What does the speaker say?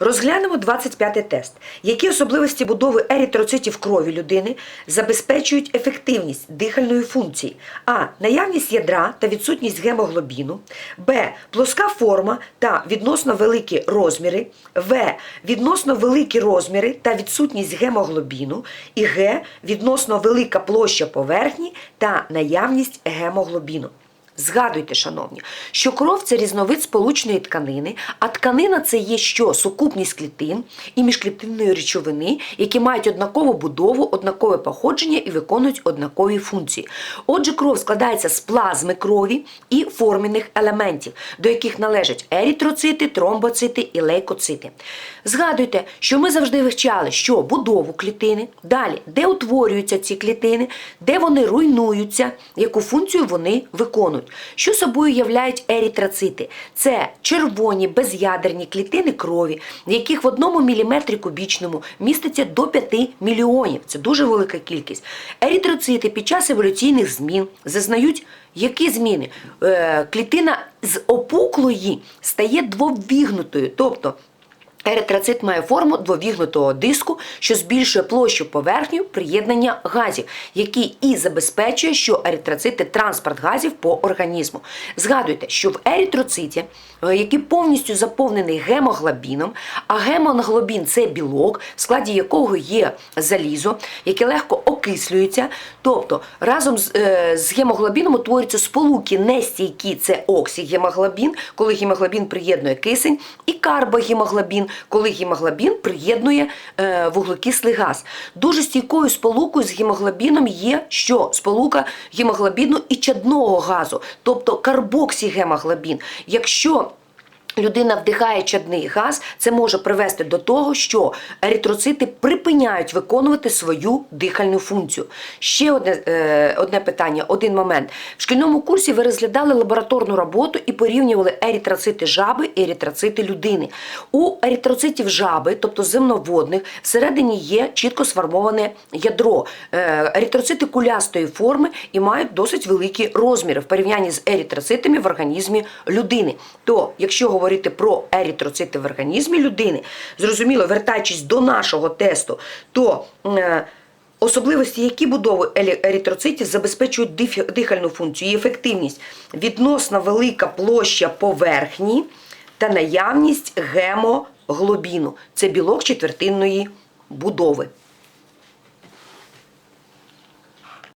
Розглянемо 25-й тест. Які особливості будови еритроцитів крові людини забезпечують ефективність дихальної функції? А. Наявність ядра та відсутність гемоглобіну. Б. Плоска форма та відносно великі розміри. В. Відносно великі розміри та відсутність гемоглобіну. І Г. Відносно велика площа поверхні та наявність гемоглобіну. Згадуйте, шановні, що кров це різновид сполучної тканини, а тканина це є що? Сукупність клітин і міжклітинної речовини, які мають однакову будову, однакове походження і виконують однакові функції. Отже, кров складається з плазми крові і формінних елементів, до яких належать еритроцити, тромбоцити і лейкоцити. Згадуйте, що ми завжди вивчали, що будову клітини, далі, де утворюються ці клітини, де вони руйнуються, яку функцію вони виконують. Що собою являють еритроцити? Це червоні без'ядерні клітини крові, в яких в одному міліметрі кубічному міститься до 5 мільйонів. Це дуже велика кількість. Еритроцити під час еволюційних змін зазнають які зміни? Е, клітина з опуклої стає двовігнутою, тобто Еритроцит має форму двовігнутого диску, що збільшує площу поверхню приєднання газів, який і забезпечує, що еритроцити транспорт газів по організму. Згадуйте, що в еритроциті, е, який повністю заповнений гемоглобіном, а гемоглобін це білок, в складі якого є залізо, яке легко окислюється. Тобто разом з, е, з гемоглобіном утворюються сполуки нестійкі, це оксігемоглобін, коли гемоглобін приєднує кисень, і карбогемоглобін, коли гемоглобін приєднує е, вуглекислий газ. Дуже стійкою сполукою з гемоглобіном є що? Сполука гемоглобіну і чадного газу, тобто карбоксігемоглобін. Якщо Людина вдихає чадний газ, це може привести до того, що еритроцити припиняють виконувати свою дихальну функцію. Ще одне, е, одне питання, один момент. В шкільному курсі ви розглядали лабораторну роботу і порівнювали еритроцити жаби і еритроцити людини. У еритроцитів жаби, тобто земноводних, всередині є чітко сформоване ядро. Е, еритроцити кулястої форми і мають досить великі розміри в порівнянні з еритроцитами в організмі людини. То, якщо говорити про еритроцити в організмі людини, зрозуміло, вертаючись до нашого тесту, то е, особливості, які будови еритроцитів забезпечують дихальну функцію і ефективність, відносно велика площа поверхні та наявність гемоглобіну. Це білок четвертинної будови.